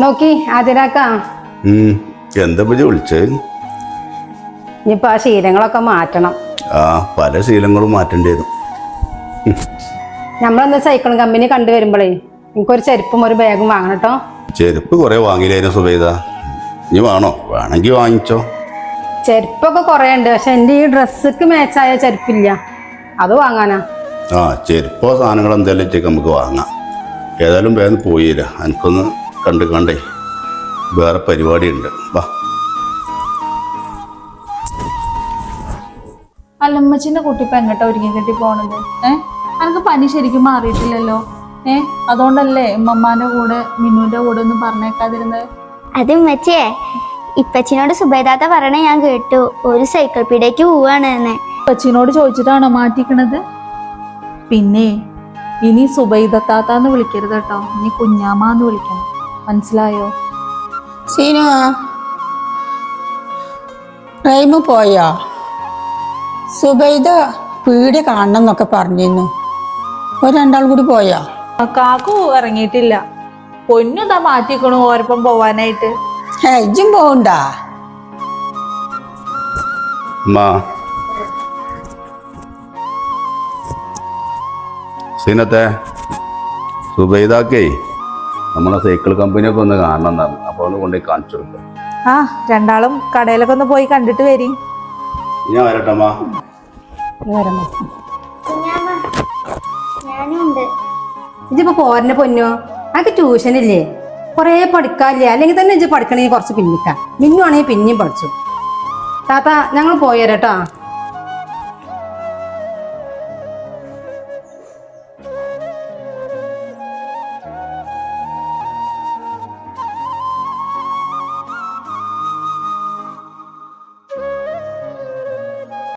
നോക്കി ആതിരാക്ക ഉം. എന്താ ഇനിയിപ്പോ ആ ശീലങ്ങളൊക്കെ മാറ്റണം. ആ പല ശീലങ്ങളും മാറ്റേണ്ടി വരും. നമ്മളന്ന് സൈക്കിൾ കമ്പനി കണ്ടുവരുമ്പോഴേ എനിക്കൊരു ചെരുപ്പും ഒരു ബാഗും വാങ്ങണം കേട്ടോ ചെരുപ്പ് കുറെ വാങ്ങിയില്ലായിരുന്നു സുബൈദ? ഇനി വേണോ? വേണമെങ്കിൽ വാങ്ങിച്ചോ. ചെരുപ്പൊക്കെ കൊറേ ഉണ്ട് പക്ഷെ എന്റെ ഈ ഡ്രസ്സക്ക് മാച്ചായ ചെരുപ്പില്ല. അത് വാങ്ങാനാ? ആ ചെരുപ്പോ സാധനങ്ങൾ എന്തെല്ലാം നമുക്ക് വാങ്ങാം. ഏതായാലും വേഗം പോയില്ല എനിക്കൊന്ന് കണ്ട് കണ്ടേ. വേറെ പരിപാടിയുണ്ട്. വാ. അല്ലമ്മച്ചിന്റെ കുട്ടി ഇപ്പൊ എങ്ങോട്ടാ ഒരുങ്ങി കെട്ടി പോണത്? ഏ? അനക്ക് പനി ശരിക്കും മാറിയിട്ടില്ലല്ലോ. ഏ? അതുകൊണ്ടല്ലേ ഉമ്മമ്മാന്റെ കൂടെ മിന്നുവിന്റെ കൂടെ ഒന്നും പറഞ്ഞേക്കാതിരുന്നത്? അത് ഉമ്മച്ചിയെ ഇപ്പച്ചിനോട് സുബൈദാത്ത പറയണ ഞാൻ കേട്ടു. ഒരു സൈക്കിൾ പീഡയ്ക്ക് പോവാണ് എന്ന് അപ്പച്ചിനോട് ചോദിച്ചിട്ടാണോ മാറ്റിക്കണത്? പിന്നെ ഇനി സുബൈദത്താത്താന്ന് വിളിക്കരുത് കേട്ടോ. ഇനി കുഞ്ഞാമ്മ കുഞ്ഞാമാന്ന് വിളിക്കണം. മനസ്സിലായോ? സീനു റൈമ പോയോ? സുബൈദ വീട് കാണണം എന്നൊക്കെ പറഞ്ഞിരുന്നു. ഒരു രണ്ടാൾ കൂടി പോയോ? കാക്കു ഇറങ്ങിയിട്ടില്ല. പൊന്നുതാ മാറ്റിക്കണു ഓരപ്പം പോവാനായിട്ട്. ഹെജും മാ സീനത്തെ സുബൈദാക്കേ. നമ്മളെ സൈക്കിൾ കമ്പനിയൊക്കെ ഒന്ന് കാണണം എന്നാണ് അപ്പോൾ ഒന്ന് കൊണ്ടുപോയി കാണിച്ചു കൊടുക്കാം. ആ രണ്ടാളും കടയിലൊക്കെ ഒന്ന് പോയി കണ്ടിട്ട് വരി. ഞാൻ വരട്ടമ്മാ ഞാനും ഉണ്ട് ഇതിപ്പോ പോരനെ പൊന്നോ? അനക്ക് ട്യൂഷൻ ഇല്ലേ? കൊറേ പഠിക്കാല്ലേ അല്ലെങ്കിൽ തന്നെ ഇജ്ജ് പഠിക്കണമെങ്കിൽ കുറച്ച് പിന്നിക്കാം. മിന്നു ആണെങ്കിൽ പിന്നെയും പഠിച്ചു. താത്ത ഞങ്ങൾ പോയേരട്ടോ